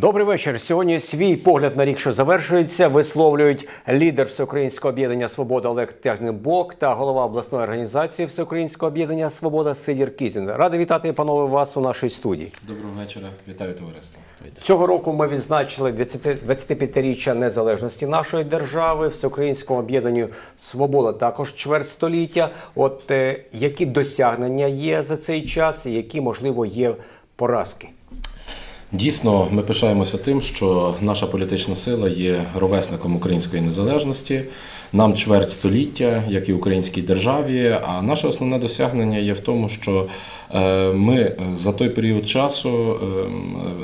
Добрий вечір. Сьогодні свій погляд на рік, що завершується, висловлюють лідер Всеукраїнського об'єднання Свобода Олег Тягнебок та голова обласної організації Всеукраїнського об'єднання Свобода Сидір Кізін. Радий вітати, панове, вас у нашій студії. Доброго вечора, вітаю товариство. Цього року ми відзначили 20 25-річчя незалежності нашої держави, Всеукраїнському об'єднанню Свобода також чверть століття. От е, які досягнення є за цей час, і які можливо є поразки? Дійсно, ми пишаємося тим, що наша політична сила є ровесником української незалежності. Нам чверть століття, як і українській державі. А наше основне досягнення є в тому, що е, ми за той період часу е,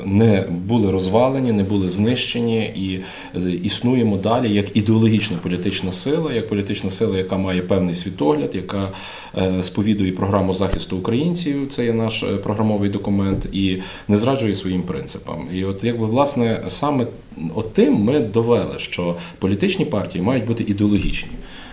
не були розвалені, не були знищені і е, існуємо далі як ідеологічна політична сила, як політична сила, яка має певний світогляд, яка е, сповідує програму захисту українців. Це є наш е, програмовий документ, і не зраджує своїм принципам. І от якби власне саме от тим ми довели, що політичні партії мають бути ідеологічні.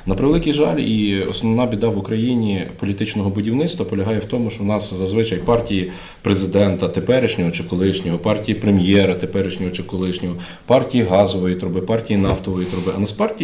На превеликий жаль, і основна біда в Україні політичного будівництва полягає в тому, що в нас зазвичай партії президента теперішнього чи колишнього, партії прем'єра теперішнього чи колишнього, партії газової труби, партії нафтової труби. А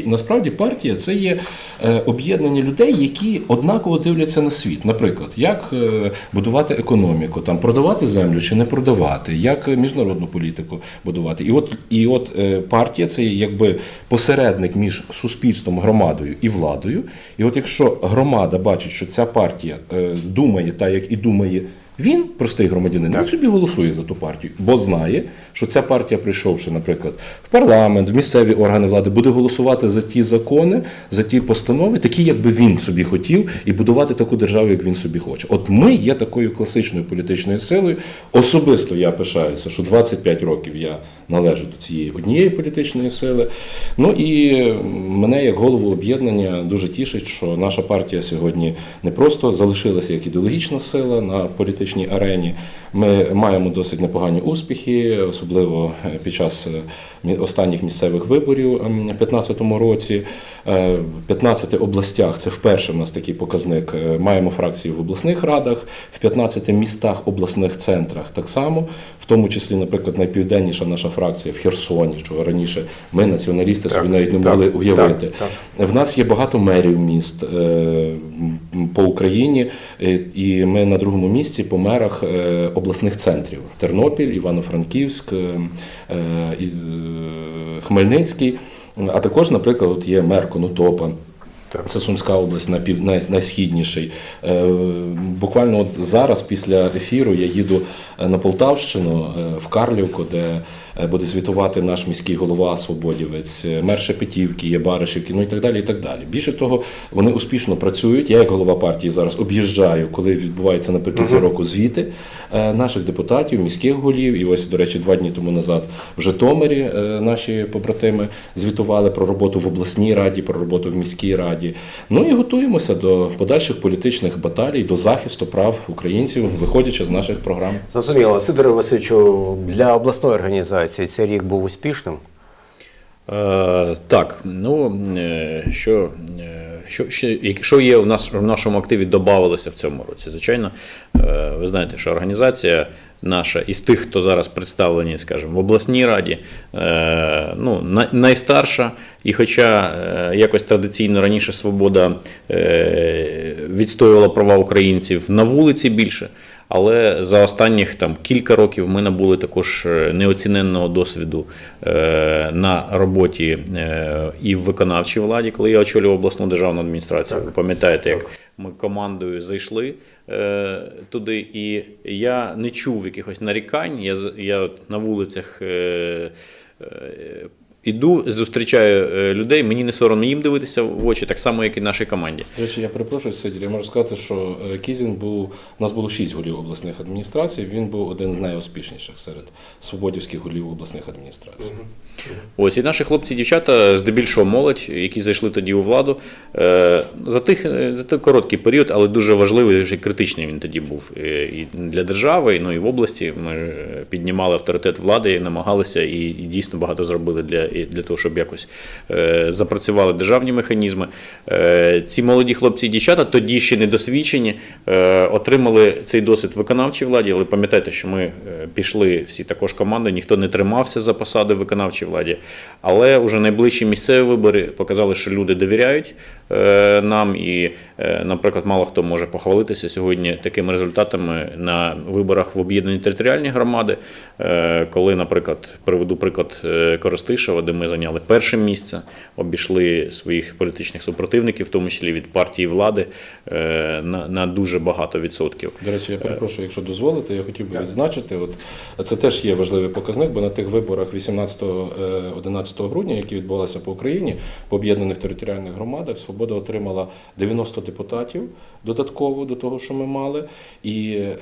насправді, партія це є е, об'єднання людей, які однаково дивляться на світ. Наприклад, як е, будувати економіку, там продавати землю чи не продавати, як міжнародну політику будувати. І от і от е, партія це якби посередник між суспільством, громадою і владою. І от якщо громада бачить, що ця партія е, думає так, як і думає. Він, простий громадянин, він собі голосує за ту партію, бо знає, що ця партія, прийшовши, наприклад, в парламент, в місцеві органи влади, буде голосувати за ті закони, за ті постанови, такі, як би він собі хотів, і будувати таку державу, як він собі хоче. От ми є такою класичною політичною силою. Особисто я пишаюся, що 25 років я належу до цієї однієї політичної сили. Ну і мене, як голову об'єднання, дуже тішить, що наша партія сьогодні не просто залишилася як ідеологічна сила на політичній арені. Ми маємо досить непогані успіхи, особливо е, під час е, останніх місцевих виборів ем, у 2015 році. Е, В 15 областях це вперше в нас такий показник. Маємо фракції в обласних радах, в 15 містах обласних центрах так само, в тому числі, наприклад, найпівденніша наша фракція в Херсоні, чого раніше ми, націоналісти, собі Так, навіть не так, могли уявити. так, В нас є багато мерів міст е, по Україні, е, і ми на другому місці по мерах е, обласних центрів: Тернопіль, Івано-Франківськ, Хмельницький. А також, наприклад, от є мер Конотопа. Це Сумська область на пів най, найсхідніший. Буквально от зараз, після ефіру, я їду на Полтавщину в Карлівку, де буде звітувати наш міський голова Свободівець, е, мер Шепетівки, є Баришівки, ну і так далі. І так далі. Більше того, вони успішно працюють. Я, як голова партії, зараз об'їжджаю, коли відбувається наприкінці року звіти е, наших депутатів, міських голів. І ось, до речі, два дні тому назад в Житомирі е, наші побратими звітували про роботу в обласній раді, про роботу в міській раді. Ну і готуємося до подальших політичних баталій, до захисту прав українців, виходячи з наших програм. Зрозуміло, Сидоре Васильовичу, для обласної організації цей рік був успішним. Е, так, ну е, що, е, що, що, є у нас в нашому активі додавалося в цьому році? Звичайно, е, ви знаєте, що організація наша із тих, хто зараз представлені, скажімо, в обласній раді, ну, найстарша. І хоча якось традиційно раніше свобода відстоювала права українців на вулиці більше. Але за останніх там кілька років ми набули також е, неоціненного досвіду е, на роботі е, і в виконавчій владі, коли я очолював обласну державну адміністрацію. Ви пам'ятаєте, як ми командою зайшли туди, і я не чув якихось нарікань. Я я от на вулицях. Іду, зустрічаю е, людей, мені не соромно їм дивитися в очі, так само, як і нашій команді. До речі, я перепрошую, Сидір, я можу сказати, що е, Кізін був, у нас було шість голів обласних адміністрацій, він був один з найуспішніших серед свободівських голів обласних адміністрацій. Ось і наші хлопці дівчата, здебільшого молодь, які зайшли тоді у владу, е, за тих за той короткий період, але дуже важливий вже критичний він тоді був і для держави, і, ну і в області. Ми піднімали авторитет влади, намагалися і, і дійсно багато зробили для і для того, щоб якось е, запрацювали державні механізми. Е, ці молоді хлопці і дівчата, тоді ще недосвідчені, е, отримали цей досвід виконавчій владі, але пам'ятайте, що ми пішли всі також команди, ніхто не тримався за посади виконавчій владі. Але вже найближчі місцеві вибори показали, що люди довіряють нам, і, е, наприклад, мало хто може похвалитися сьогодні такими результатами на виборах в об'єднані територіальні громади, е, коли, наприклад, приведу приклад е, Коростишева, де ми зайняли перше місце, обійшли своїх політичних супротивників, в тому числі від партії влади, е, на, на дуже багато відсотків. До речі, я перепрошую, якщо дозволите, я хотів би відзначити. От це теж є важливий показник, бо на тих виборах 18-11 грудня, які відбулися по Україні, по об'єднаних територіальних громадах, Свобода отримала 90 депутатів додатково до того, що ми мали. І е,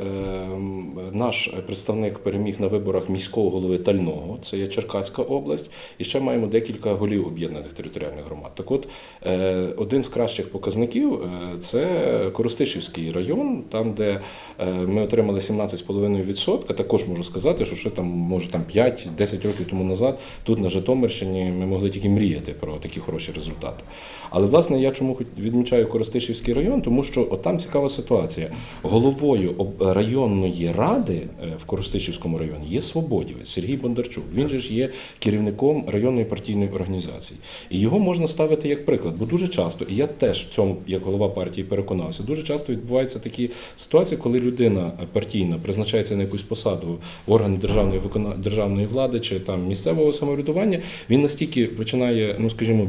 наш представник переміг на виборах міського голови Тального, це є Черкаська область, і ще маємо декілька голів об'єднаних територіальних громад. Так от, е, один з кращих показників е, це Коростишівський район, там, де е, ми отримали 17,5%. Також можу сказати, що ще там, може, там 5-10 років тому назад, тут на Житомирщині ми могли тільки мріяти про такі хороші результати. Але власне я чому відмічаю Коростишівський район, тому що от там цікава ситуація. Головою районної ради е, в Коростишівському районі є свободівець Сергій Бондарчук. Він же ж є керівником районної партійної організації. І його можна ставити як приклад, бо дуже часто, і я теж в цьому, як голова партії, переконався, дуже часто відбуваються такі ситуації, коли людина партійна призначається на якусь посаду в органи державної викона... державної влади чи там місцевого самоврядування, він настільки починає, ну скажімо,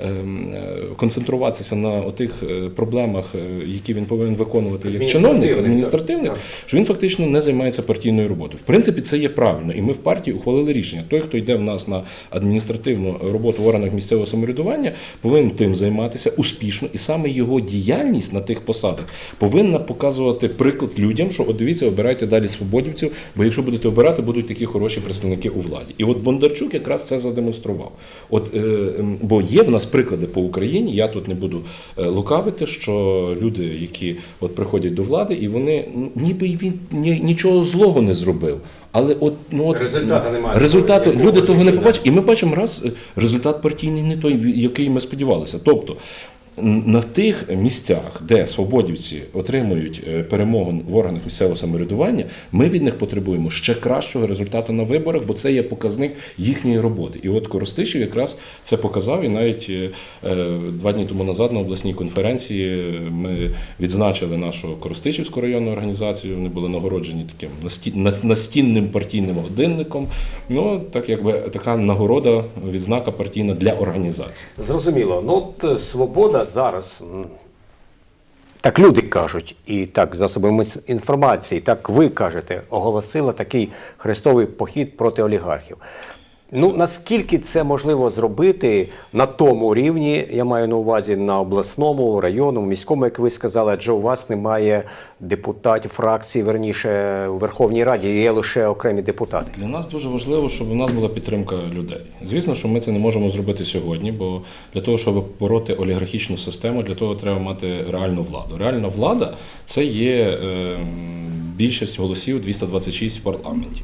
е, е, концентруватися на отих е, проблемах, е, які він повинен виконувати як чиновник Адміністративних, що він фактично не займається партійною роботою. В принципі, це є правильно, і ми в партії ухвалили рішення. Той, хто йде в нас на адміністративну роботу в органах місцевого самоврядування, повинен тим займатися успішно, і саме його діяльність на тих посадах повинна показувати приклад людям, що от дивіться, обирайте далі свободівців, бо якщо будете обирати, будуть такі хороші представники у владі. І от Бондарчук якраз це задемонстрував. От е, бо є в нас приклади по Україні. Я тут не буду е, лукавити, що люди, які от приходять до влади, і вони ніби й він ні, нічого злого не зробив. Але от ну от Результату немає. Результату люди того не побачать, і ми бачимо раз е, результат партійний не той, який ми сподівалися. Тобто на тих місцях, де свободівці отримують е, перемогу в органах місцевого самоврядування, ми від них потребуємо ще кращого результату на виборах, бо це є показник їхньої роботи. І от Коростишів якраз це показав. І навіть е, е, два дні тому назад на обласній конференції ми відзначили нашу Коростишівську районну організацію. Вони були нагороджені таким настінним партійним годинником. Ну так якби така нагорода, відзнака партійна для організації. Зрозуміло. Ну от свобода зараз. Так люди кажуть, і так засобами інформації, так ви кажете, оголосила такий хрестовий похід проти олігархів. Ну наскільки це можливо зробити на тому рівні, я маю на увазі на обласному, районному, міському, як ви сказали, адже у вас немає депутатів, фракцій, верніше у Верховній Раді, є лише окремі депутати. Для нас дуже важливо, щоб у нас була підтримка людей. Звісно, що ми це не можемо зробити сьогодні, бо для того, щоб бороти олігархічну систему, для того треба мати реальну владу. Реальна влада це є е, більшість голосів 226 в парламенті.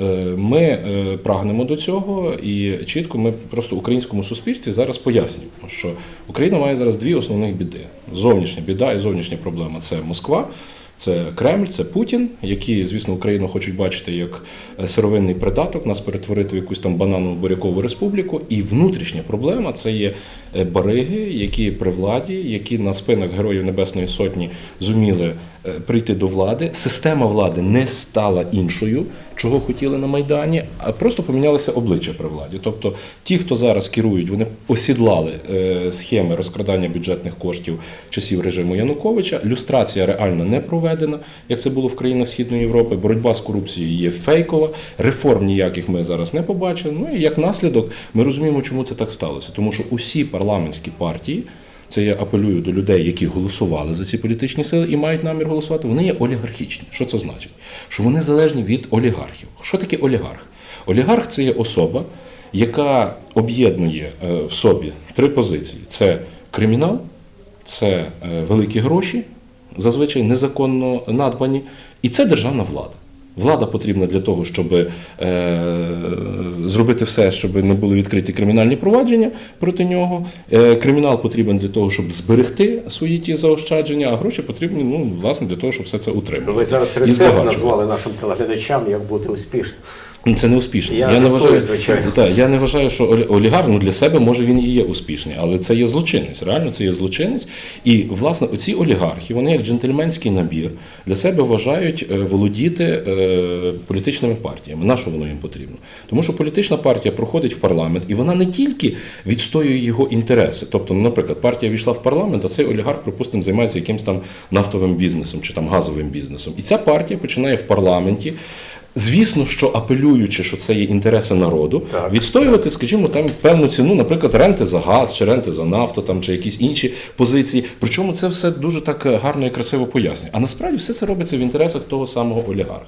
Е, Ми е, прагнемо до цього, і чітко ми просто українському суспільстві зараз пояснюємо, що Україна має зараз дві основних біди: зовнішня біда і зовнішня проблема це Москва. Це Кремль, це Путін, які, звісно, Україну хочуть бачити як е, сировинний придаток, нас перетворити в якусь там бананову бурякову республіку. І внутрішня проблема це є бариги, які при владі, які на спинах Героїв Небесної Сотні зуміли прийти до влади. Система влади не стала іншою, чого хотіли на Майдані, а просто помінялися обличчя при владі. Тобто ті, хто зараз керують, вони осідлали е, схеми розкрадання бюджетних коштів часів режиму Януковича. Люстрація реально не проведена, як це було в країнах Східної Європи. Боротьба з корупцією є фейкова, реформ ніяких ми зараз не побачили. Ну і як наслідок, ми розуміємо, чому це так сталося. Тому що усі парламентські партії. Це я апелюю до людей, які голосували за ці політичні сили і мають намір голосувати. Вони є олігархічні. Що це значить? Що вони залежні від олігархів. Що таке олігарх? Олігарх це є особа, яка об'єднує е, в собі три позиції: це кримінал, це е, великі гроші, зазвичай незаконно надбані, і це державна влада. Влада потрібна для того, щоб е, зробити все, щоб не були відкриті кримінальні провадження проти нього. Е, кримінал потрібен для того, щоб зберегти свої ті заощадження, а гроші потрібні ну, власне для того, щоб все це утримувати. Ви зараз рецепт назвали нашим телеглядачам, як бути успішним. Ну, Це не успішно. Я не жартую, вважаю, звичайно. Так, я не вважаю, що олі- олігарх ну, для себе може він і є успішний, але це є злочинець. Реально це є злочинець. І власне оці олігархи, вони як джентльменський набір для себе вважають е, володіти е, політичними партіями. На що воно їм потрібно? Тому що політична партія проходить в парламент, і вона не тільки відстоює його інтереси. Тобто, ну, наприклад, партія війшла в парламент, а цей олігарх, припустимо, займається якимось там нафтовим бізнесом чи там газовим бізнесом. І ця партія починає в парламенті. Звісно, що апелюючи, що це є інтереси народу, Так. відстоювати, скажімо, там певну ціну, наприклад, ренти за газ, чи ренти за нафту, там чи якісь інші позиції. Причому це все дуже так е, гарно і красиво пояснює. А насправді все це робиться в інтересах того самого олігарха.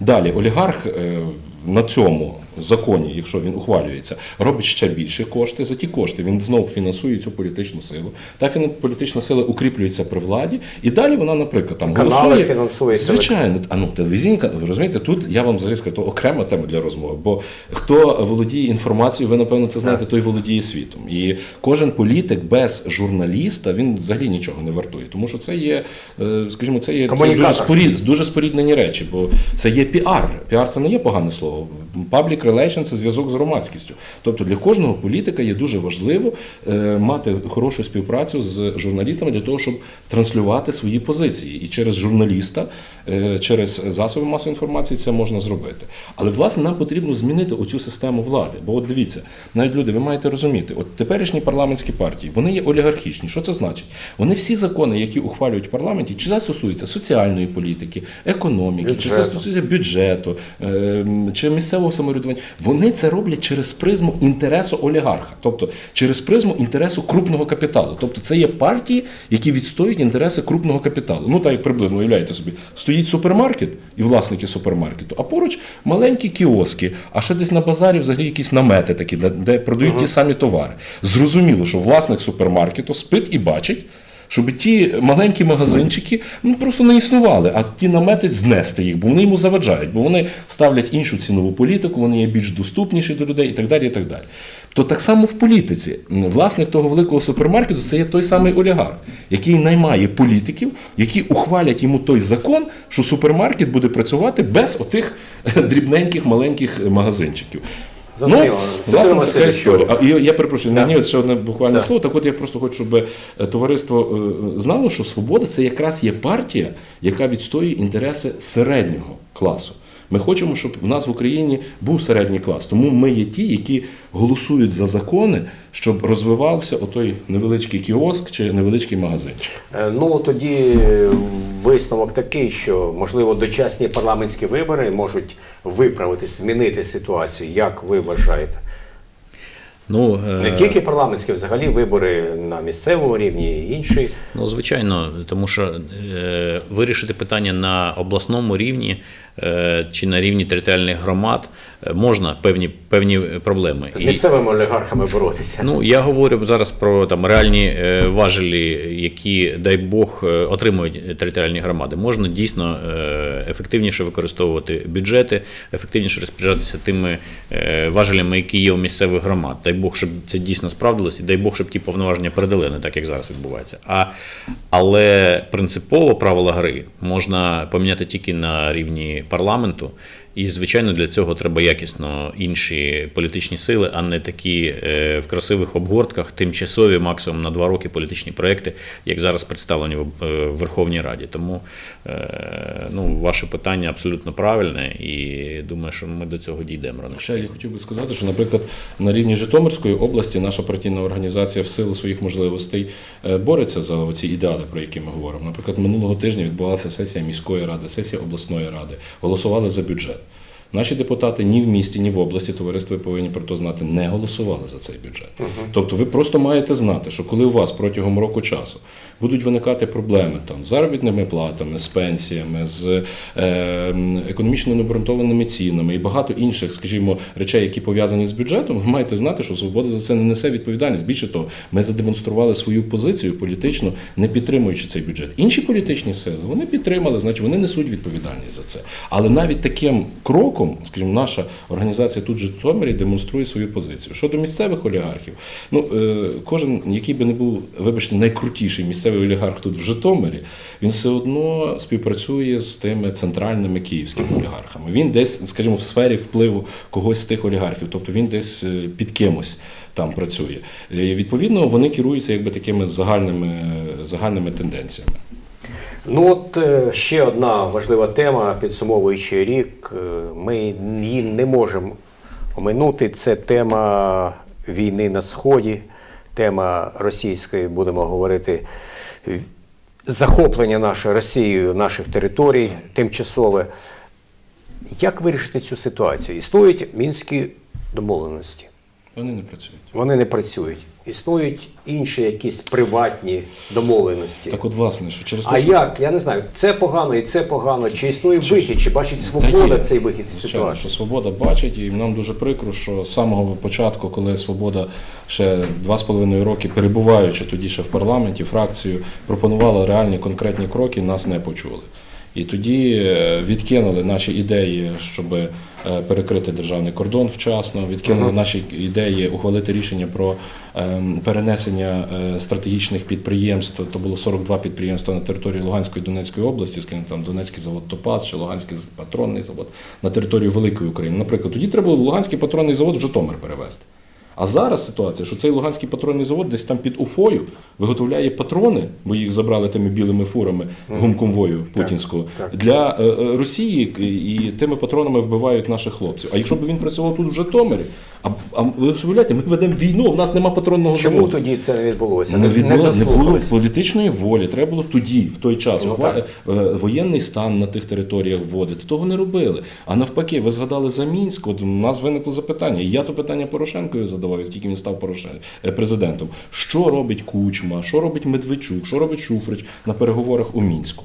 Далі, олігарх е, на цьому законі, якщо він ухвалюється, робить ще більше кошти. За ті кошти він знову фінансує цю політичну силу. Та політична сила укріплюється при владі, і далі вона, наприклад, там Канали голосує. фінансується. Звичайно, а ну телевізійна, ви розумієте, тут я вам взагалі скажу, то окрема тема для розмови. Бо хто володіє інформацією, ви напевно це знаєте, той володіє світом. І кожен політик без журналіста він взагалі нічого не вартує. Тому що це є, е, скажімо, це є це дуже спорід, дуже споріднені речі, бо це є піар. Піар це не є погане слово. Public relation – це зв'язок з громадськістю. Тобто для кожного політика є дуже важливо е, мати хорошу співпрацю з журналістами для того, щоб транслювати свої позиції. І через журналіста, е, через засоби масової інформації це можна зробити. Але власне нам потрібно змінити оцю систему влади. Бо от дивіться, навіть люди, ви маєте розуміти, от теперішні парламентські партії, вони є олігархічні. Що це значить? Вони всі закони, які ухвалюють в парламенті, чи це стосується соціальної політики, економіки, чи це стосується бюджету, е, чи місцевого самоврядування, вони це роблять через призму інтересу олігарха, тобто через призму інтересу крупного капіталу. Тобто це є партії, які відстоюють інтереси крупного капіталу. Ну так як приблизно уявляєте собі, стоїть супермаркет і власники супермаркету, а поруч маленькі кіоски, а ще десь на базарі взагалі якісь намети такі, де, продають ті самі товари. Зрозуміло, що власник супермаркету спить і бачить. Щоб ті маленькі магазинчики ну просто не існували, а ті намети знести їх, бо вони йому заважають, бо вони ставлять іншу цінову політику, вони є більш доступніші до людей і так далі. І так далі. То так само в політиці. Власник того великого супермаркету це є той самий олігарх, який наймає політиків, які ухвалять йому той закон, що супермаркет буде працювати без отих дрібненьких маленьких магазинчиків. Ну, власне, така історія. А я, я перепрошую, Да. ні, ще одне буквально Да. слово. Так от я просто хочу, щоб е, товариство е, знало, що свобода це якраз є партія, яка відстоює інтереси середнього класу. Ми хочемо, щоб в нас в Україні був середній клас. Тому ми є ті, які голосують за закони, щоб розвивався отой невеличкий кіоск чи невеличкий магазинчик. Е, Ну тоді е, висновок такий, що можливо дочасні парламентські вибори можуть виправити, змінити ситуацію. Як ви вважаєте? Ну, е, Не тільки парламентські, взагалі вибори на місцевому рівні і інші. Ну, звичайно, тому що е, вирішити питання на обласному рівні е, чи на рівні територіальних громад е, можна певні, певні проблеми. З І- місцевими олігархами боротися. Ну, я говорю зараз про там реальні е, важелі, які, дай Бог, е, отримують територіальні громади. Можна дійсно е, ефективніше використовувати бюджети, ефективніше розпоряджатися тими важелями, які є у місцевих громад. Дай Бог, щоб це дійсно справдилось, і дай Бог, щоб ті повноваження передали, не так як зараз відбувається. А, але принципово правила гри можна поміняти тільки на рівні парламенту. І, звичайно, для цього треба якісно інші політичні сили, а не такі е, в красивих обгортках, тимчасові, максимум на два роки політичні проекти, як зараз представлені в, е, Верховній Раді. Тому е, ну, ваше питання абсолютно правильне, і думаю, що ми до цього дійдемо рано. Ще я хотів би сказати, що, наприклад, на рівні Житомирської області наша партійна організація в силу своїх можливостей бореться за ці ідеали, про які ми говоримо. Наприклад, минулого тижня відбулася сесія міської ради, сесія обласної ради, голосували за бюджет. Наші депутати ні в місті, ні в області, товариство ви повинні про то знати, не голосували за цей бюджет. Тобто ви просто маєте знати, що коли у вас протягом року часу будуть виникати проблеми там з заробітними платами, з пенсіями, з е, економічно необґрунтованими цінами і багато інших, скажімо, речей, які пов'язані з бюджетом, ви маєте знати, що свобода за це не несе відповідальність. Більше того, ми задемонстрували свою позицію політично, не підтримуючи цей бюджет. Інші політичні сили вони підтримали, значить вони несуть відповідальність за це. Але навіть таким кроком, скажімо, наша організація тут в Житомирі демонструє свою позицію. Щодо місцевих олігархів, ну е, кожен, який би не був, вибачте, найкрутіший місцевий олігарх тут в Житомирі, він все одно співпрацює з тими центральними київськими олігархами. Він десь, скажімо, в сфері впливу когось з тих олігархів, тобто він десь е, під кимось там працює. І, відповідно, вони керуються якби такими загальними, загальними тенденціями. Ну от е, ще одна важлива тема, підсумовуючи рік, е, ми її не можемо оминути. Це тема війни на Сході, тема російської, будемо говорити, захоплення нашою Росією наших територій тимчасове. Як вирішити цю ситуацію? Існують мінські домовленості. Вони не працюють. Вони не працюють. Існують інші якісь приватні домовленості. Так, от, власне, що через те, А що... як? Я не знаю, це погано і це погано. Чи існує вихід, чи бачить свобода цей вихід із Звичайно, що ситуації? свобода бачить, і нам дуже прикро, що з самого початку, коли свобода ще два з половиною роки, перебуваючи тоді ще в парламенті, фракцію пропонувала реальні конкретні кроки, нас не почули. І тоді е, відкинули наші ідеї, щоб е, перекрити державний кордон вчасно, відкинули наші ідеї ухвалити рішення про ем, перенесення е, стратегічних підприємств. То було 42 підприємства на території Луганської і Донецької області, скажімо, там Донецький завод Топаз чи Луганський патронний завод на територію Великої України. Наприклад, тоді треба було Луганський патронний завод в Житомир перевезти. А зараз ситуація, що цей Луганський патронний завод десь там під Уфою виготовляє патрони, бо їх забрали тими білими фурами гумконвою путінського так. для е, е, Росії і тими патронами вбивають наших хлопців. А якщо б він працював тут в Житомирі, а, а ви уявляєте, ми ведемо війну, в нас нема патронного Чому заводу. тоді це не відбулося? Не, відбуло, не було політичної волі. Треба було тоді, в той час, Ну, так. е, воєнний стан на тих територіях вводити. Того не робили. А навпаки, ви згадали за Мінськ. От у нас виникло запитання. І я то питання Порошенкові задавав, як тільки він став Порошен... е, президентом. Що робить Кучма, що робить Медведчук, що робить Шуфрич на переговорах у Мінську?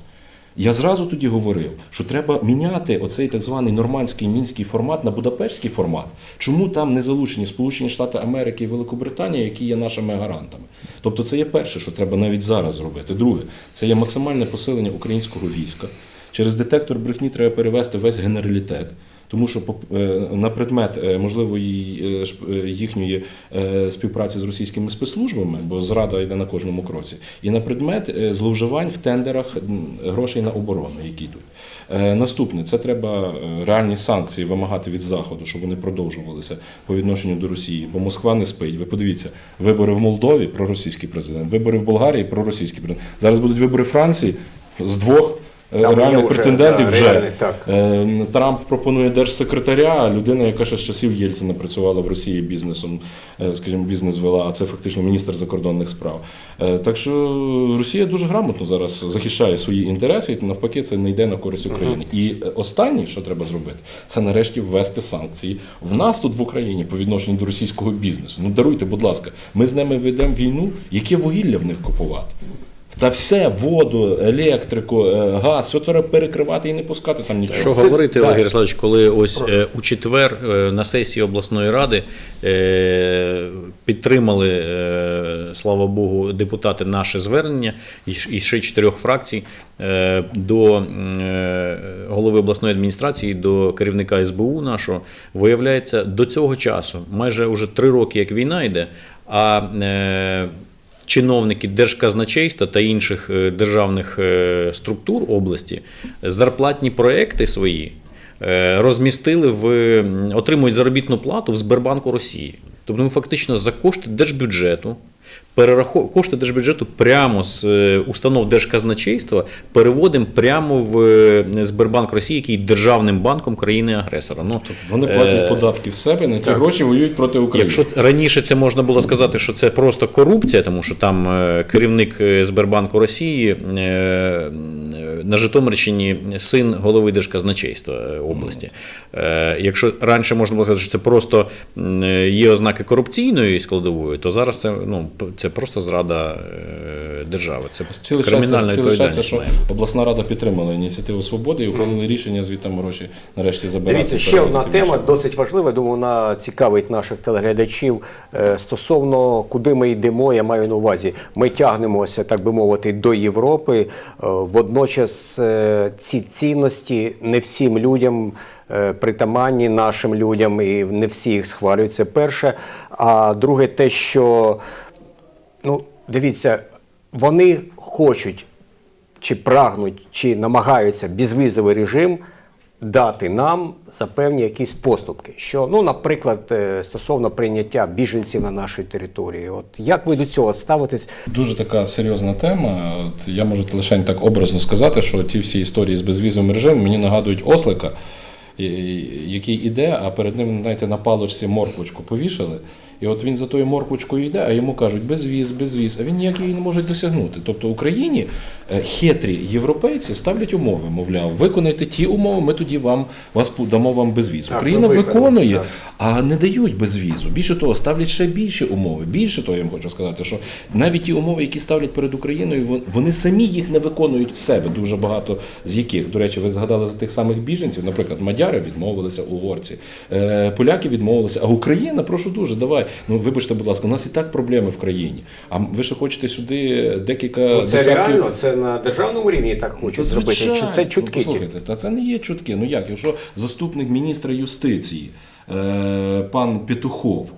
Я зразу тоді говорив, що треба міняти оцей так званий нормандський мінський формат на будапештський формат. Чому там не залучені Сполучені Штати Америки і Великобританія, які є нашими гарантами? Тобто, це є перше, що треба навіть зараз зробити. Друге, це є максимальне посилення українського війська. Через детектор брехні треба перевести весь генералітет. Тому що е, на предмет е, можливої е, їхньої співпраці з російськими спецслужбами, бо зрада йде на кожному кроці, і на предмет зловживань в тендерах грошей на оборону, які йдуть. Наступне це треба реальні санкції вимагати від заходу, щоб вони продовжувалися по відношенню до Росії, бо Москва не спить. Ви подивіться, вибори в Молдові проросійський президент, вибори в Болгарії проросійський президент. Зараз будуть вибори Франції з двох. Там Реальних вже, претендентів да, вже реальних, так. Е, Трамп пропонує держсекретаря, а людина, яка ще з часів Єльцина працювала в Росії бізнесом, е, скажімо, бізнес вела, а це фактично міністр закордонних справ. Е, Так що Росія дуже грамотно зараз захищає свої інтереси, і навпаки, це не йде на користь України. І е, останнє, що треба зробити, це нарешті ввести санкції в нас тут в Україні по відношенню до російського бізнесу. Ну даруйте, будь ласка, ми з ними ведемо війну, яке вугілля в них купувати. Та все, воду, електрику, е, газ, все треба перекривати і не пускати там нічого. Що говорити. Олег Ярославович, коли ось е, у четвер е, на сесії обласної ради е, підтримали, е, слава Богу, депутати наше звернення і ще чотирьох фракцій е, до е, голови обласної адміністрації, до керівника СБУ нашого, виявляється, до цього часу, майже вже три роки, як війна йде, а е, чиновники держказначейства та інших е, державних е, структур області зарплатні проекти свої е, розмістили в отримують заробітну плату в Сбербанку Росії. Тобто ми фактично за кошти держбюджету. Перерахов... Кошти держбюджету прямо з е, установ держказначейства переводимо прямо в е, Сбербанк Росії, який є державним банком країни-агресора. Ну, Вони е, платять податки в себе, на ті гроші воюють проти України. Якщо раніше це можна було сказати, що це просто корупція, тому що там е, керівник е, Сбербанку Росії е, е, на Житомирщині син голови держказначейства е, області. Е, Якщо раніше можна було сказати, що це просто е, є ознаки корупційної складової, то зараз це, ну, п- це просто зрада е, держави. Це Ціле кримінальна відповідальність. що обласна рада підтримала ініціативу свободи і ухвалили рішення звідти гроші нарешті забирати. Дивіться, ще одна тема досить важлива. Думаю, вона цікавить наших телеглядачів е, стосовно куди ми йдемо. Я маю на увазі. Ми тягнемося, так би мовити, до Європи. Е, Водночас ці цінності не всім людям. Притаманні нашим людям, і не всі їх схвалюють. Це перше. А друге, те, що ну, дивіться, вони хочуть чи прагнуть, чи намагаються безвізовий режим дати нам за певні якісь поступки. Що, ну, наприклад, е, стосовно прийняття біженців на нашій території. От як ви до цього ставитесь? Дуже така серйозна тема. От я можу лише так образно сказати, що ті всі історії з безвізовим режимом мені нагадують ослика, який іде, а перед ним, знаєте, на палочці морквочку повішали. І от він за тою морквочкою йде, а йому кажуть безвіз, безвіз, а він ніяк її не може досягнути. Тобто Україні е, хитрі європейці ставлять умови, мовляв, виконайте ті умови, ми тоді вам вас дамо вам безвіз. Так, Україна ми виконує, так. а не дають безвізу. Більше того, ставлять ще більші умови. Більше того, я вам хочу сказати, що навіть ті умови, які ставлять перед Україною, вони самі їх не виконують в себе. Дуже багато з яких. До речі, ви згадали за тих самих біженців. Наприклад, мадяри відмовилися, угорці, е, поляки відмовилися. А Україна, прошу дуже, давай. Ну вибачте, будь ласка, у нас і так проблеми в країні. А ви ще хочете сюди декілька Ну, це десятків. реально, це на державному рівні так хочуть Та, зробити. Чи це чутки? Ну, послухайте, та це не є чутки. Ну як, якщо заступник міністра юстиції, е, пан Петухов.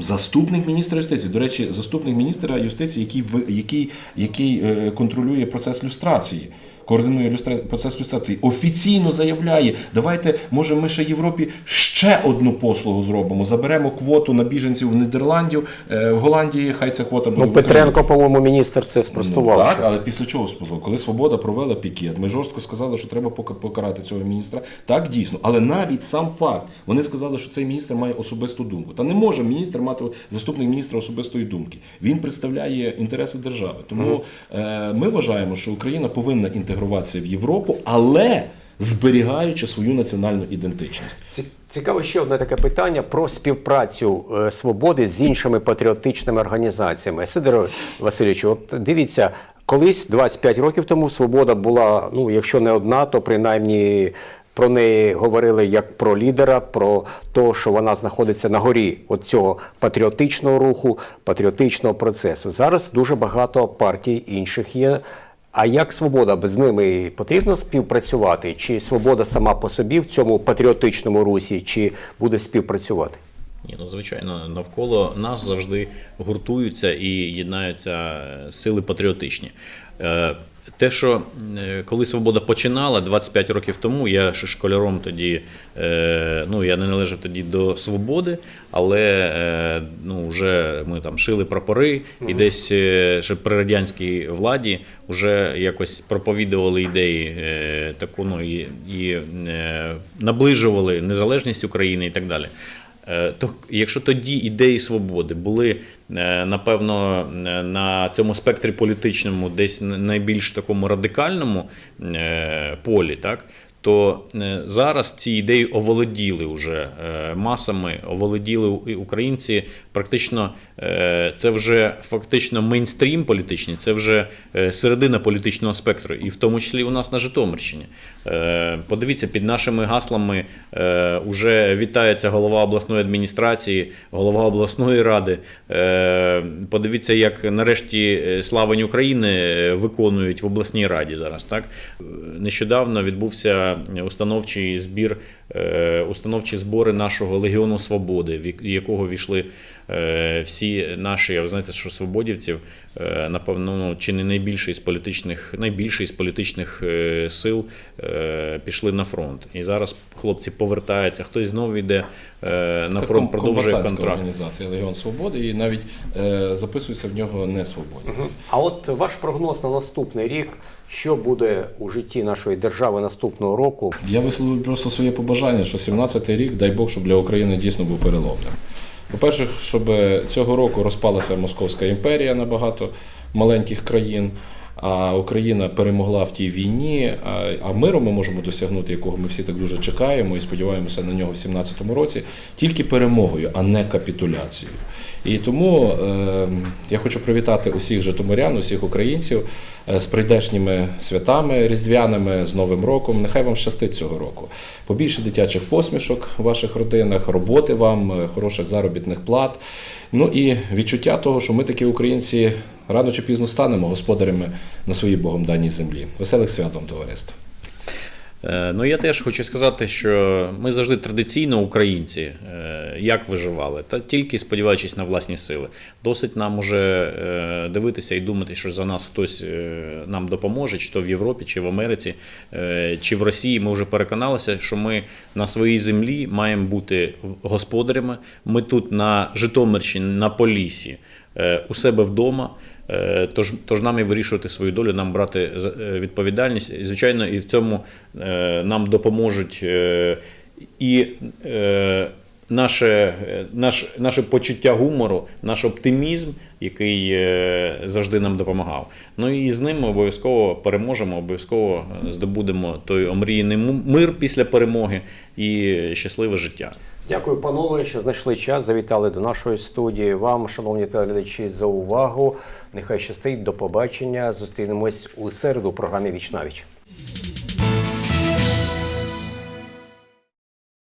Заступник міністра юстиції, до речі, заступник міністра юстиції, який який, який е, контролює процес люстрації, координує люстра... процес люстрації, офіційно заявляє: давайте, може, ми ще Європі ще одну послугу зробимо. Заберемо квоту на біженців в Нідерландів, е, в Голландії. Хай ця квота буде Ну. Петренко, по-моєму, міністр це спростував. Ну, так, але після чого спростував? Коли Свобода провела пікет, ми жорстко сказали, що треба пока- покарати цього міністра. Так, дійсно. Але навіть сам факт, вони сказали, що цей міністр має особисту думку. Та не може міністр мати заступник міністра особистої думки. Він представляє інтереси держави. Тому е, ми вважаємо, що Україна повинна інтегруватися в Європу, але зберігаючи свою національну ідентичність. Ці- Цікаво ще одне таке питання про співпрацю е, свободи з іншими патріотичними організаціями. Сидоро Васильовичу, от дивіться, колись 25 років тому свобода була, ну якщо не одна, то принаймні. Про неї говорили як про лідера, про те, що вона знаходиться на горі от цього патріотичного руху, патріотичного процесу. Зараз дуже багато партій інших є. А як свобода з ними потрібно співпрацювати? Чи свобода сама по собі в цьому патріотичному русі, чи буде співпрацювати? Ні, ну звичайно, навколо нас завжди гуртуються і єднаються е, сили патріотичні. Те, що е, коли свобода починала 25 років тому, я ще школяром тоді, е, ну я не належав тоді до свободи, але е, ну, вже ми там шили прапори, і десь ще при радянській владі вже якось проповідували ідеї таку, ну і, і наближували незалежність України і так далі. Е, То якщо тоді ідеї свободи були е, напевно е, на цьому спектрі політичному, десь на найбільш такому радикальному полі, так то зараз ці ідеї оволоділи вже е, масами, оволоділи українці. Практично це вже фактично мейнстрім політичний, це вже середина політичного спектру, і в тому числі у нас на Житомирщині. Е, Подивіться, під нашими гаслами е, уже вітається голова обласної адміністрації, голова обласної ради. Е, Подивіться, як нарешті е, славень України е, виконують в обласній раді зараз. Так Е, нещодавно відбувся установчий збір, е, установчі збори нашого Легіону Свободи, в якого війшли е, всі наші, ви знаєте, що свободівців, е, напевно, ну, чи не найбільший з політичних, найбільший з політичних е, сил е, пішли на фронт. І зараз хлопці повертаються, хтось знову йде е, на фронт, продовжує комбатантська контракт. організація Легіон Свободи, і навіть е, записуються в нього не свободівці. А от ваш прогноз на наступний рік, що буде у житті нашої держави наступного року? Я висловлю просто своє побажання, що 17-й рік, дай Бог, щоб для України дійсно був переломним. По-перше, щоб цього року розпалася Московська імперія на багато маленьких країн. А Україна перемогла в тій війні. А, миру ми можемо досягнути, якого ми всі так дуже чекаємо і сподіваємося на нього в 2017 році, тільки перемогою, а не капітуляцією. І тому е, я хочу привітати усіх житомирян, усіх українців е, з прийдешніми святами різдвяними, з Новим роком. Нехай вам щастить цього року. Побільше дитячих посмішок в ваших родинах, роботи вам, е, хороших заробітних плат. Ну і відчуття того, що ми такі українці рано чи пізно станемо господарями на своїй Богом даній землі. Веселих свят вам, товариство! Е, Ну, я теж хочу сказати, що ми завжди традиційно українці, е, як виживали, та тільки сподіваючись на власні сили. Досить нам уже е, дивитися і думати, що за нас хтось нам допоможе, чи то в Європі, чи в Америці, чи в Росії. Ми вже переконалися, що ми на своїй землі маємо бути господарями. Ми тут на Житомирщині, на Поліссі, е, у себе вдома. Е, Тож, тож нам і вирішувати свою долю, нам брати е, відповідальність. І, звичайно, і в цьому е, нам допоможуть і наше, наш, наше почуття гумору, наш оптимізм, який завжди нам допомагав. Ну і з ним ми обов'язково переможемо, обов'язково здобудемо той омріяний мир після перемоги і щасливе життя. Дякую, панове, що знайшли час. Завітали до нашої студії. Вам, шановні телеглядачі, за увагу. Нехай щастить. До побачення. Зустрінемось у середу у програмі Віч віч.